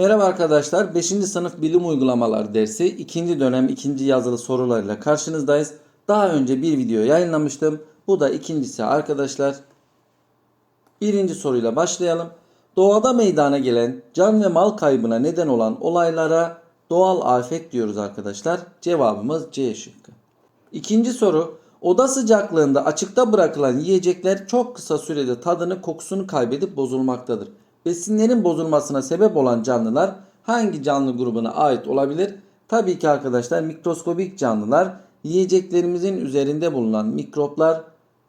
Merhaba arkadaşlar. 5. sınıf bilim uygulamalar dersi 2. dönem 2. yazılı sorularıyla karşınızdayız. Daha önce bir video yayınlamıştım. Bu da ikincisi arkadaşlar. Birinci soruyla başlayalım. Doğada meydana gelen can ve mal kaybına neden olan olaylara doğal afet diyoruz arkadaşlar. Cevabımız C şıkkı. İkinci soru. Oda sıcaklığında açıkta bırakılan yiyecekler çok kısa sürede tadını kokusunu kaybedip bozulmaktadır. Besinlerin bozulmasına sebep olan canlılar hangi canlı grubuna ait olabilir? Tabii ki arkadaşlar mikroskobik canlılar yiyeceklerimizin üzerinde bulunan mikroplar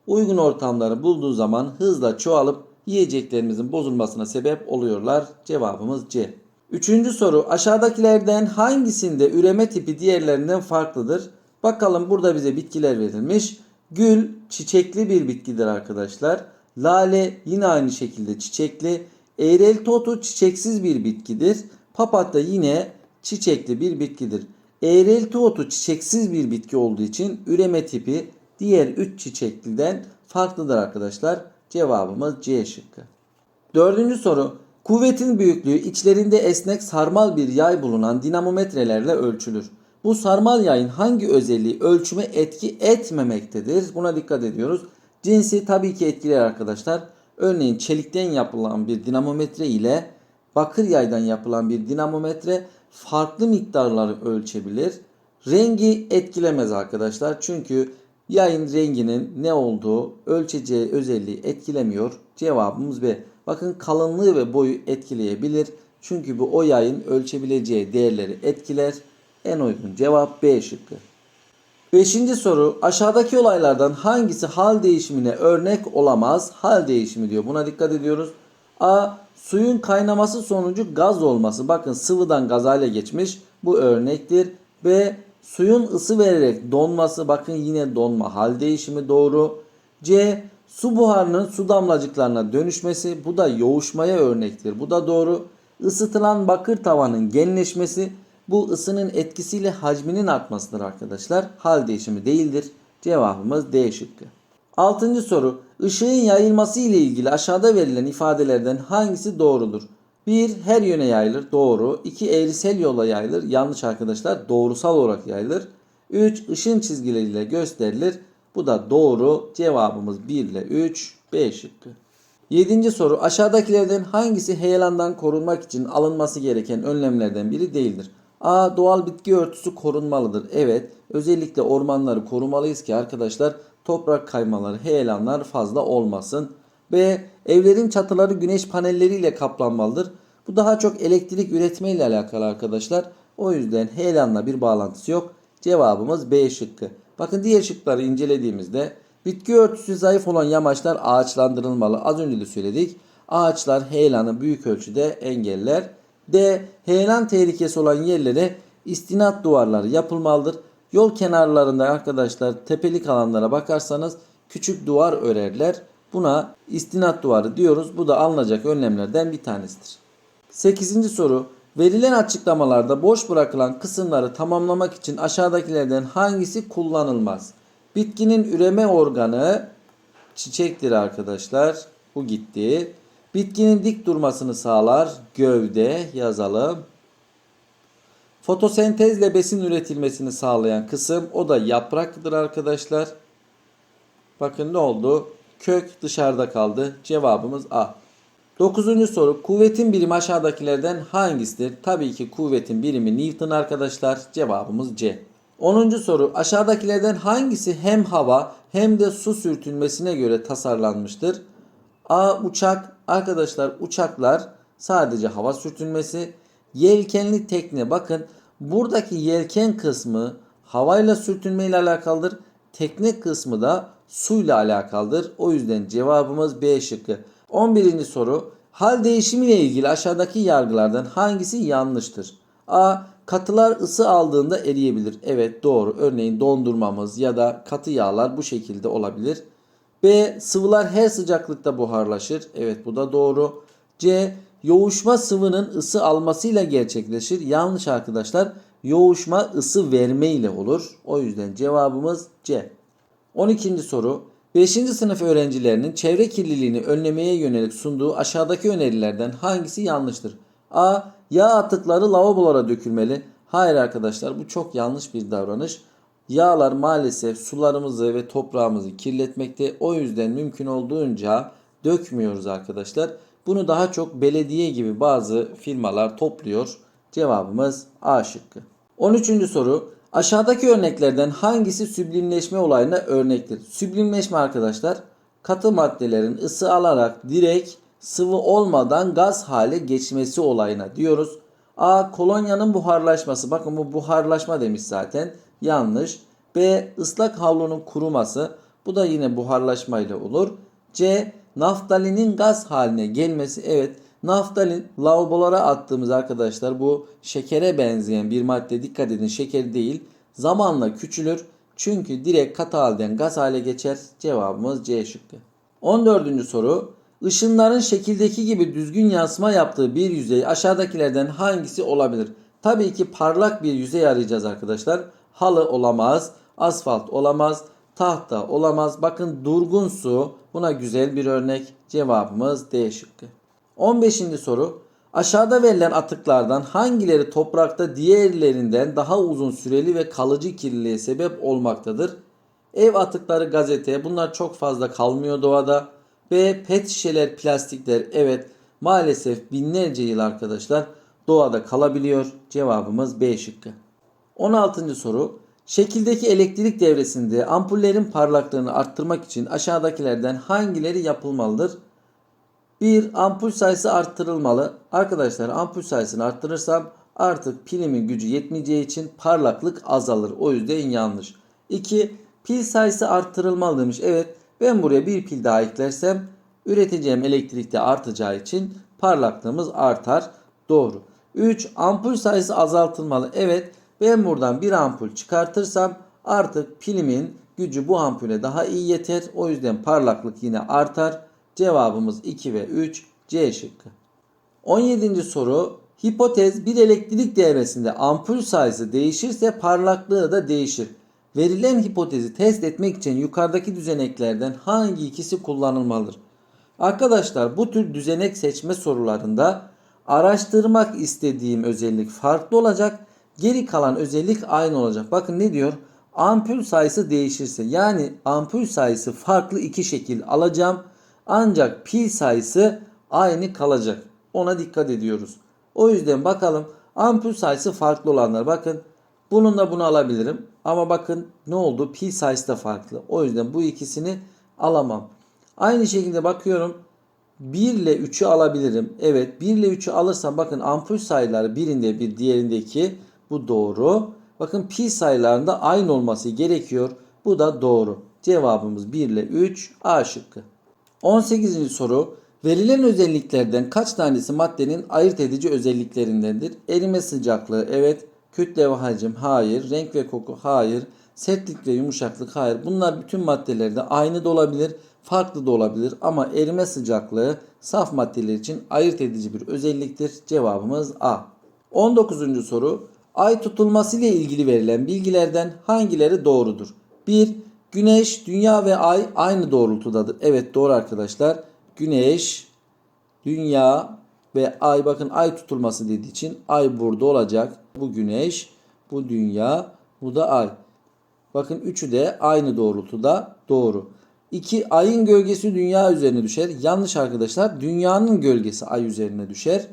uygun ortamları bulduğu zaman hızla çoğalıp yiyeceklerimizin bozulmasına sebep oluyorlar. Cevabımız C. Üçüncü soru aşağıdakilerden hangisinde üreme tipi diğerlerinden farklıdır? Bakalım burada bize bitkiler verilmiş. Gül çiçekli bir bitkidir arkadaşlar. Lale yine aynı şekilde çiçekli. Eğrelti otu çiçeksiz bir bitkidir. Papatya yine çiçekli bir bitkidir. Eğrelti otu çiçeksiz bir bitki olduğu için üreme tipi diğer 3 çiçekliden farklıdır arkadaşlar. Cevabımız C şıkkı. Dördüncü soru. Kuvvetin büyüklüğü içlerinde esnek sarmal bir yay bulunan dinamometrelerle ölçülür. Bu sarmal yayın hangi özelliği ölçüme etki etmemektedir? Buna dikkat ediyoruz. Cinsi tabii ki etkiler arkadaşlar. Örneğin çelikten yapılan bir dinamometre ile bakır yaydan yapılan bir dinamometre farklı miktarları ölçebilir. Rengi etkilemez arkadaşlar. Çünkü yayın renginin ne olduğu ölçeceği özelliği etkilemiyor. Cevabımız B. Bakın kalınlığı ve boyu etkileyebilir. Çünkü bu o yayın ölçebileceği değerleri etkiler. En uygun cevap B şıkkı. Beşinci soru aşağıdaki olaylardan hangisi hal değişimine örnek olamaz? Hal değişimi diyor. Buna dikkat ediyoruz. A. Suyun kaynaması sonucu gaz olması. Bakın sıvıdan gazayla geçmiş. Bu örnektir. B. Suyun ısı vererek donması. Bakın yine donma hal değişimi doğru. C. Su buharının su damlacıklarına dönüşmesi. Bu da yoğuşmaya örnektir. Bu da doğru. Isıtılan bakır tavanın genleşmesi. Bu ısının etkisiyle hacminin artmasıdır arkadaşlar. Hal değişimi değildir. Cevabımız D şıkkı. Altıncı soru. Işığın yayılması ile ilgili aşağıda verilen ifadelerden hangisi doğrudur? 1. Her yöne yayılır. Doğru. 2. Eğrisel yola yayılır. Yanlış arkadaşlar. Doğrusal olarak yayılır. 3. Işın çizgileriyle gösterilir. Bu da doğru. Cevabımız 1 ile 3. B şıkkı. Yedinci soru. Aşağıdakilerden hangisi heyelandan korunmak için alınması gereken önlemlerden biri değildir? A. Doğal bitki örtüsü korunmalıdır. Evet. Özellikle ormanları korumalıyız ki arkadaşlar toprak kaymaları, heyelanlar fazla olmasın. B. Evlerin çatıları güneş panelleriyle kaplanmalıdır. Bu daha çok elektrik üretme ile alakalı arkadaşlar. O yüzden heyelanla bir bağlantısı yok. Cevabımız B şıkkı. Bakın diğer şıkları incelediğimizde bitki örtüsü zayıf olan yamaçlar ağaçlandırılmalı. Az önce de söyledik. Ağaçlar heyelanı büyük ölçüde engeller. D. Heyelan tehlikesi olan yerlere istinat duvarları yapılmalıdır. Yol kenarlarında arkadaşlar tepelik alanlara bakarsanız küçük duvar örerler. Buna istinat duvarı diyoruz. Bu da alınacak önlemlerden bir tanesidir. 8. soru. Verilen açıklamalarda boş bırakılan kısımları tamamlamak için aşağıdakilerden hangisi kullanılmaz? Bitkinin üreme organı çiçektir arkadaşlar. Bu gitti. Bitkinin dik durmasını sağlar. Gövde yazalım. Fotosentezle besin üretilmesini sağlayan kısım o da yapraktır arkadaşlar. Bakın ne oldu? Kök dışarıda kaldı. Cevabımız A. Dokuzuncu soru. Kuvvetin birimi aşağıdakilerden hangisidir? Tabii ki kuvvetin birimi Newton arkadaşlar. Cevabımız C. Onuncu soru. Aşağıdakilerden hangisi hem hava hem de su sürtünmesine göre tasarlanmıştır? A. Uçak. Arkadaşlar uçaklar sadece hava sürtünmesi. Yelkenli tekne bakın buradaki yelken kısmı havayla sürtünme ile alakalıdır. Tekne kısmı da suyla alakalıdır. O yüzden cevabımız B şıkkı. 11. soru. Hal değişimi ile ilgili aşağıdaki yargılardan hangisi yanlıştır? A. Katılar ısı aldığında eriyebilir. Evet doğru. Örneğin dondurmamız ya da katı yağlar bu şekilde olabilir. B. Sıvılar her sıcaklıkta buharlaşır. Evet bu da doğru. C. Yoğuşma sıvının ısı almasıyla gerçekleşir. Yanlış arkadaşlar. Yoğuşma ısı verme ile olur. O yüzden cevabımız C. 12. soru. 5. sınıf öğrencilerinin çevre kirliliğini önlemeye yönelik sunduğu aşağıdaki önerilerden hangisi yanlıştır? A. Yağ atıkları lavabolara dökülmeli. Hayır arkadaşlar bu çok yanlış bir davranış. Yağlar maalesef sularımızı ve toprağımızı kirletmekte. O yüzden mümkün olduğunca dökmüyoruz arkadaşlar. Bunu daha çok belediye gibi bazı firmalar topluyor. Cevabımız A şıkkı. 13. soru. Aşağıdaki örneklerden hangisi süblimleşme olayına örnektir? Süblimleşme arkadaşlar katı maddelerin ısı alarak direkt sıvı olmadan gaz hale geçmesi olayına diyoruz. A. Kolonyanın buharlaşması. Bakın bu buharlaşma demiş zaten. Yanlış. B. ıslak havlunun kuruması. Bu da yine buharlaşma ile olur. C. Naftalinin gaz haline gelmesi. Evet. Naftalin lavabolara attığımız arkadaşlar bu şekere benzeyen bir madde. Dikkat edin şeker değil. Zamanla küçülür. Çünkü direkt katı halden gaz hale geçer. Cevabımız C şıkkı. 14. soru. Işınların şekildeki gibi düzgün yansıma yaptığı bir yüzey aşağıdakilerden hangisi olabilir? Tabii ki parlak bir yüzey arayacağız arkadaşlar. Halı olamaz, asfalt olamaz, tahta olamaz. Bakın durgun su buna güzel bir örnek. Cevabımız D şıkkı. 15. soru. Aşağıda verilen atıklardan hangileri toprakta diğerlerinden daha uzun süreli ve kalıcı kirliliğe sebep olmaktadır? Ev atıkları gazete bunlar çok fazla kalmıyor doğada. B. Pet şişeler plastikler evet maalesef binlerce yıl arkadaşlar doğada kalabiliyor. Cevabımız B şıkkı. 16. soru. Şekildeki elektrik devresinde ampullerin parlaklığını arttırmak için aşağıdakilerden hangileri yapılmalıdır? 1. Ampul sayısı arttırılmalı. Arkadaşlar ampul sayısını arttırırsam artık pilimin gücü yetmeyeceği için parlaklık azalır. O yüzden yanlış. 2. Pil sayısı arttırılmalı demiş. Evet ben buraya bir pil daha eklersem üreteceğim elektrik de artacağı için parlaklığımız artar. Doğru. 3. Ampul sayısı azaltılmalı. Evet ben buradan bir ampul çıkartırsam artık pilimin gücü bu ampule daha iyi yeter. O yüzden parlaklık yine artar. Cevabımız 2 ve 3 C şıkkı. 17. soru hipotez bir elektrik devresinde ampul sayısı değişirse parlaklığı da değişir. Verilen hipotezi test etmek için yukarıdaki düzeneklerden hangi ikisi kullanılmalıdır? Arkadaşlar bu tür düzenek seçme sorularında araştırmak istediğim özellik farklı olacak. Geri kalan özellik aynı olacak. Bakın ne diyor? Ampul sayısı değişirse yani ampul sayısı farklı iki şekil alacağım. Ancak pil sayısı aynı kalacak. Ona dikkat ediyoruz. O yüzden bakalım ampul sayısı farklı olanlar. Bakın bununla bunu alabilirim. Ama bakın ne oldu? Pil sayısı da farklı. O yüzden bu ikisini alamam. Aynı şekilde bakıyorum. 1 ile 3'ü alabilirim. Evet 1 ile 3'ü alırsam bakın ampul sayıları birinde bir diğerindeki bu doğru. Bakın pi sayılarında aynı olması gerekiyor. Bu da doğru. Cevabımız 1 ile 3 A şıkkı. 18. soru. Verilen özelliklerden kaç tanesi maddenin ayırt edici özelliklerindendir? Erime sıcaklığı evet. Kütle ve hacim hayır. Renk ve koku hayır. Sertlik ve yumuşaklık hayır. Bunlar bütün maddelerde aynı da olabilir, farklı da olabilir ama erime sıcaklığı saf maddeler için ayırt edici bir özelliktir. Cevabımız A. 19. soru. Ay tutulması ile ilgili verilen bilgilerden hangileri doğrudur? 1. Güneş, dünya ve ay aynı doğrultudadır. Evet doğru arkadaşlar. Güneş, dünya ve ay bakın ay tutulması dediği için ay burada olacak. Bu güneş, bu dünya, bu da ay. Bakın üçü de aynı doğrultuda doğru. 2. Ayın gölgesi dünya üzerine düşer. Yanlış arkadaşlar. Dünyanın gölgesi ay üzerine düşer.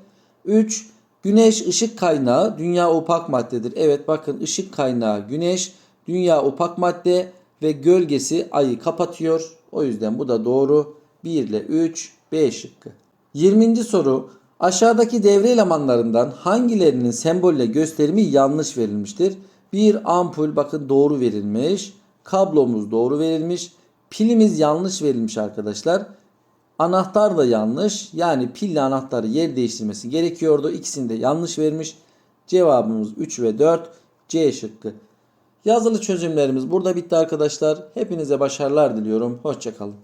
3. Güneş ışık kaynağı, dünya opak maddedir. Evet bakın ışık kaynağı güneş, dünya opak madde ve gölgesi ayı kapatıyor. O yüzden bu da doğru. 1 ile 3 B şıkkı. 20. soru. Aşağıdaki devre elemanlarından hangilerinin sembolle gösterimi yanlış verilmiştir? Bir ampul bakın doğru verilmiş. Kablomuz doğru verilmiş. Pilimiz yanlış verilmiş arkadaşlar. Anahtar da yanlış. Yani pille anahtarı yer değiştirmesi gerekiyordu. İkisini de yanlış vermiş. Cevabımız 3 ve 4 C şıkkı. Yazılı çözümlerimiz burada bitti arkadaşlar. Hepinize başarılar diliyorum. Hoşçakalın.